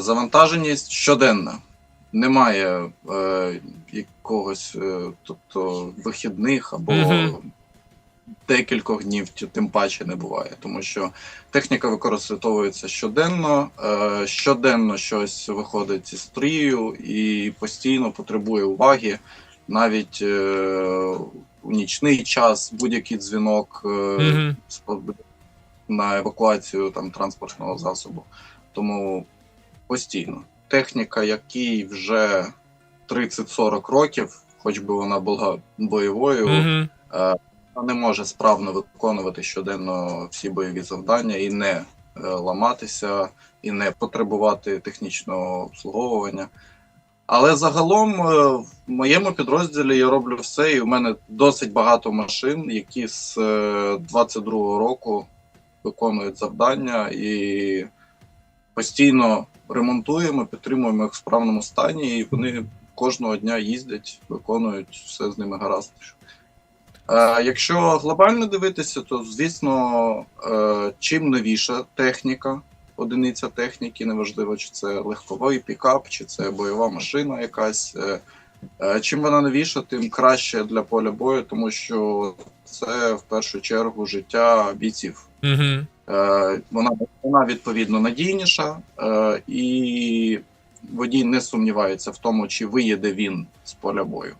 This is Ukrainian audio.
Завантаженість щоденна. Немає е, якогось, е, тобто вихідних або Мгм. декількох днів, тим паче не буває, тому що техніка використовується щоденно, е, щоденно щось виходить із стрію і постійно потребує уваги. Навіть е, у нічний час будь-який дзвінок е, Мгм. спо- на евакуацію там транспортного засобу. Тому постійно. Техніка, якій вже 30-40 років, хоч би вона була бойовою, Мгм. вона не може справно виконувати щоденно всі бойові завдання і не е, ламатися, і не потребувати технічного обслуговування. Але загалом е, в моєму підрозділі я роблю все, і в мене досить багато машин, які з е, 22-го року виконують завдання і постійно ремонтуємо, підтримуємо їх в справному стані, і вони кожного дня їздять, виконують все з ними гаразд. Е, Якщо глобально дивитися, то звісно, е, чим новіша техніка, одиниця техніки, неважливо, чи це легковий пікап, чи це бойова машина якась. е, Чим вона новіша, тим краще для поля бою, тому що це в першу чергу життя бійців. Мгм. Е, Вона, вона відповідно надійніша, е, і водій не сумнівається в тому, чи виїде він з поля бою.